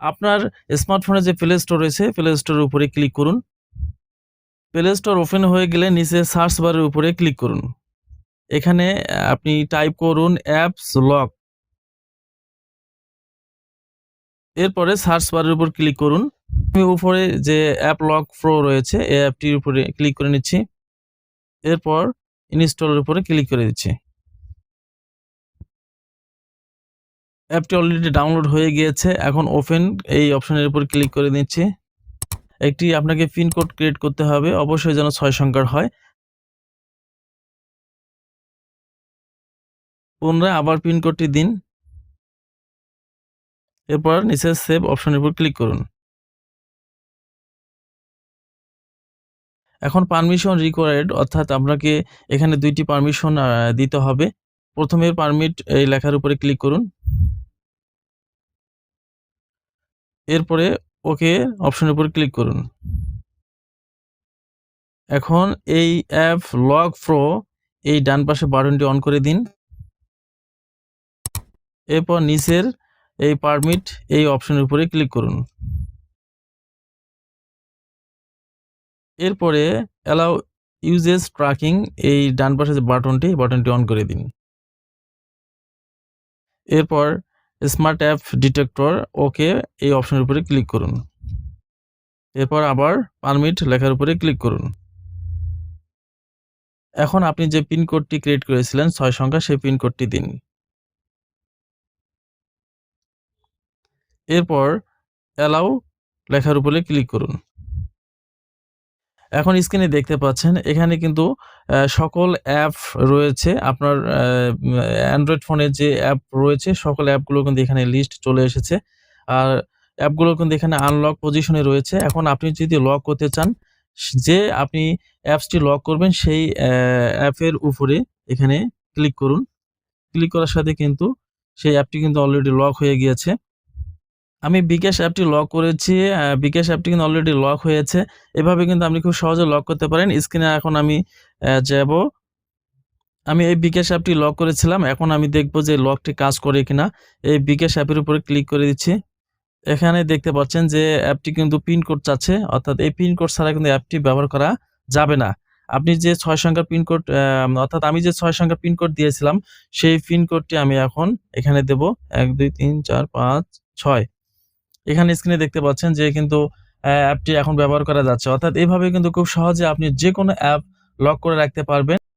আপনার স্মার্টফোনে যে প্লে স্টোর রয়েছে প্লে স্টোরের উপরে ক্লিক করুন। প্লে স্টোর ওপেন হয়ে গেলে নিচে সার্চ বারের উপরে ক্লিক করুন। এখানে আপনি টাইপ করুন অ্যাপস লক এরপরে সার্চ বারের উপর ক্লিক করুন। আমি উপরে যে অ্যাপ লক প্রো রয়েছে, এই অ্যাপটির উপরে ক্লিক করে নিচ্ছি। এরপর ইনস্টলের উপরে ক্লিক করে দিচ্ছি। অ্যাপটি অলরেডি ডাউনলোড হয়ে গিয়েছে। এখন ওপেন এই অপশনের উপর ক্লিক করে দিচ্ছি একটি আপনাকে পিন কোড ক্রিয়েট করতে হবে। অবশ্যই যেন ছয় সংখ্যার হয়। পুনরায় আবার পিন কোডটি দিন। এরপর নিচে সেভ অপশনের উপর ক্লিক করুন। এখন পারমিশন রিকোয়ার্ড অর্থাৎ আপনাকে এখানে দুইটি পারমিশন দিতে হবে। প্রথমে পারমিট এই লেখার উপরে ক্লিক করুন। এরপরে ওকে অপশনের উপর ক্লিক করুন। এখন এই অ্যাপ লগ প্রো এই ডান পাশে বাটনটি অন করে দিন। এরপর নিচের এই পারমিট এই অপশনের উপরে ক্লিক করুন। এরপরে অ্যালাউ ইউজেস ট্র্যাকিং এই ডান পাশে যে বাটনটি বাটনটি অন করে দিন। এরপর স্মার্ট অ্যাপ ডিটেক্টর ওকে এই অপশনের উপরে ক্লিক করুন। এরপর আবার পারমিট লেখার উপরে ক্লিক করুন। এখন আপনি যে পিন কোডটি ক্রিয়েট করেছিলেন, ছয় সংখ্যা সেই পিন কোডটি দিন। এরপর অ্যালাউ লেখার উপরে ক্লিক করুন। এখন স্ক্রিনে দেখতে পাচ্ছেন, এখানে কিন্তু সকল অ্যাপ রয়েছে। আপনার অ্যান্ড্রয়েড ফোনের যে অ্যাপ রয়েছে, সকল অ্যাপগুলো কিন্তু এখানে লিস্ট চলে এসেছে। আর অ্যাপগুলো কিন্তু এখানে আনলক পজিশনে রয়েছে। এখন আপনি যদি লক করতে চান, যে আপনি অ্যাপসটি লক করবেন, সেই অ্যাপের উপরে এখানে ক্লিক করুন। ক্লিক করার সাথে কিন্তু সেই অ্যাপটি কিন্তু অলরেডি লক হয়ে গিয়েছে। আমি বিকাশ অ্যাপটি লক করেছি বিকাশ অ্যাপটি কিন্তু অলরেডি লক হয়েছে। এভাবে কিন্তু আপনি খুব সহজে লক করতে পারেন। স্ক্রিনে এখন আমি যাব। আমি এই বিকাশ অ্যাপটি লক করেছিলাম। এখন আমি দেখব যে লকটি কাজ করে কিনা। এই বিকাশ অ্যাপের উপরে ক্লিক করে দিচ্ছি। এখানে দেখতে পাচ্ছেন যে অ্যাপটি কিন্তু পিনকোড চাচ্ছে। অর্থাৎ এই পিনকোড ছাড়া কিন্তু অ্যাপটি ব্যবহার করা যাবে না। আপনি যে ছয় সংখ্যার পিনকোড অর্থাৎ আমি যে ছয় সংখ্যার পিনকোড দিয়েছিলাম, সেই পিনকোডটি আমি এখন এখানে দেব। এক, দুই, তিন, চার, পাঁচ, ছয়। এখানে স্ক্রিনে দেখতে পাচ্ছেন যে কিন্তু অ্যাপটি এখন ব্যবহার করা যাচ্ছে। অর্থাৎ এভাবে কিন্তু খুব সহজে আপনি যে কোনো অ্যাপ লক করে রাখতে পারবেন।